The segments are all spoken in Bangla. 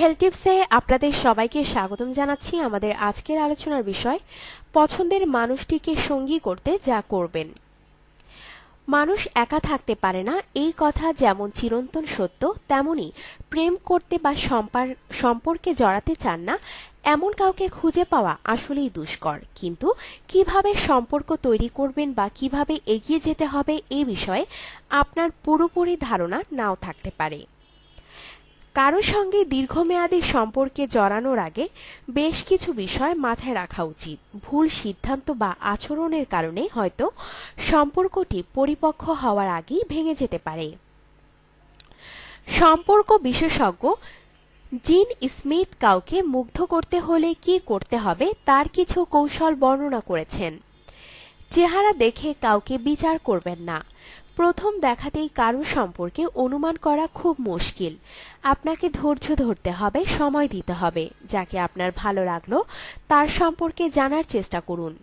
হেলথ টিপসে আপনাদের সবাইকে স্বাগতম জানাচ্ছি আমাদের আজকের আলোচনার বিষয়, পছন্দের মানুষটিকে সঙ্গী করতে যা করবেন। মানুষ একা থাকতে পারে না, এই কথা যেমন চিরন্তন সত্য, তেমনি প্রেম করতে বা সম্পার- সম্পর্কে জড়াতে চান না, এমন কাউকে খুঁজে পাওয়া আসলেই দুষ্কর। কিন্তু কীভাবে সম্পর্ক তৈরি করবেন বা কীভাবে এগিয়ে যেতে হবে এই বিষয়ে আপনার পুরোপুরি ধারণা নাও থাকতে পারে। কারও সঙ্গে দীর্ঘমেয়াদী সম্পর্কে জড়ানোর আগে বেশ কিছু বিষয় মাথায় রাখা উচিত। ভুল সিদ্ধান্ত বা আচরণের কারণে হয়তো সম্পর্কটি পরিপক্ক হওয়ার আগেই ভেঙে যেতে পারে। সম্পর্ক বিশেষজ্ঞ জিন স্মিথ কাউকে মুগ্ধ করতে হলে কি করতে হবে তার কিছু কৌশল বর্ণনা করেছেন। চেহারা দেখে কাউকে বিচার করবেন না। প্রথম দেখাতেই কারও সম্পর্কে অনুমান করা খুব মুশকিল। আপনাকে ধৈর্য ধরতে হবে, সময় দিতে হবে, যাকে আপনার ভালো লাগল তার সম্পর্কে জানার চেষ্টা করুন।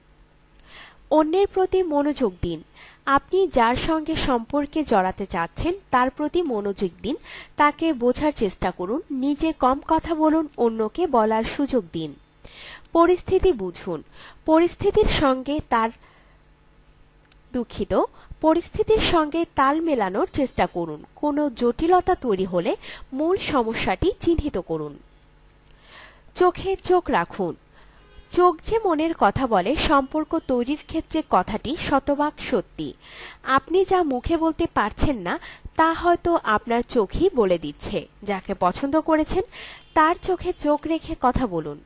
অন্যের প্রতি মনোযোগ দিন। আপনি যার সঙ্গে সম্পর্কে জড়াতে চাচ্ছেন তার প্রতি মনোযোগ দিন, তাকে বোঝার চেষ্টা করুন, নিজে কম কথা বলুন, অন্যকে বলার সুযোগ দিন। পরিস্থিতি বুঝুন। পরিস্থিতির সঙ্গে তার দুঃখিত পরিস্থিতির সঙ্গে তাল মেলানোর চেষ্টা করুন। কোনো জটিলতা তৈরি হলে মূল সমস্যাটি চিহ্নিত করুন। চোখে চোখ রাখুন। চোখ যে মনের কথা বলে, সম্পর্ক তৈরির ক্ষেত্রে কথাটি শতভাগ সত্যি। আপনি যা মুখে বলতে পারছেন না, তা হয়তো আপনার চোখই বলে দিচ্ছে। যাকে পছন্দ করেছেন, তার চোখে চোখ রেখে কথা বলুন।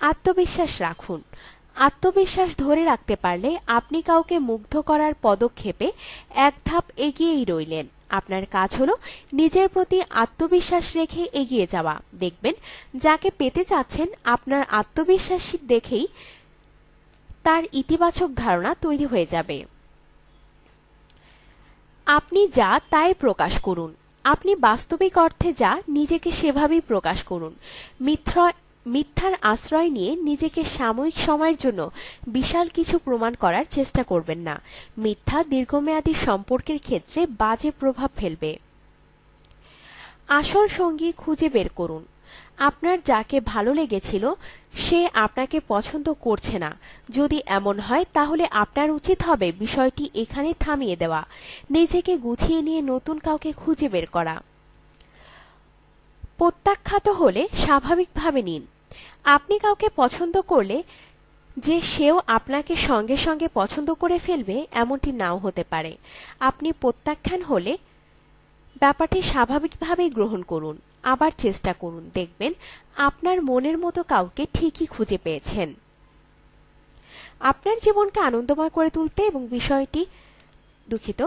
আত্মবিশ্বাস রাখুন। আত্মবিশ্বাস ধরে রাখতে পারলে আপনি কাউকে মুগ্ধ করার পদক্ষেপে এক ধাপ এগিয়েই রইলেন। আপনার কাজ হলো নিজের প্রতি আত্মবিশ্বাস রেখে এগিয়ে যাওয়া। দেখবেন, যাকে পেতে চাচ্ছেন আপনার আত্মবিশ্বাস দেখেই তার ইতিবাচক ধারণা তৈরি হয়ে যাবে। আপনি যা তাই প্রকাশ করুন। আপনি বাস্তবিক অর্থে যা নিজেকে সেভাবেই প্রকাশ করুন। মিথ্যা মিথ্যার আশ্রয় নিয়ে নিজেকে সাময়িক সময়ের জন্য বিশাল কিছু প্রমাণ করার চেষ্টা করবেন না। মিথ্যা দীর্ঘমেয়াদী সম্পর্কের ক্ষেত্রে বাজে প্রভাব ফেলবে। আসল সঙ্গী খুঁজে বের করুন। আপনার যাকে ভালো লেগেছিল, সে আপনাকে পছন্দ করছে না। যদি এমন হয়, তাহলে আপনার উচিত হবে বিষয়টি এখানে থামিয়ে দেওয়া। নিজেকে গুছিয়ে নিয়ে নতুন কাউকে খুঁজে বের করা। প্রত্যাখ্যাত হলে স্বাভাবিকভাবে নিন। আপনি কাউকে পছন্দ করলে যে সেও আপনাকে সঙ্গে সঙ্গে পছন্দ করে ফেলবে এমনটি নাও হতে পারে। আপনি প্রত্যাখ্যান হলে ব্যাপারটি স্বাভাবিকভাবেই গ্রহণ করুন। আবার চেষ্টা করুন। দেখবেন আপনার মনের মতো কাউকে ঠিকই খুঁজে পেয়েছেন। আপনার জীবনকে আনন্দময় করে তুলতে এবং বিষয়টি দুঃখিত।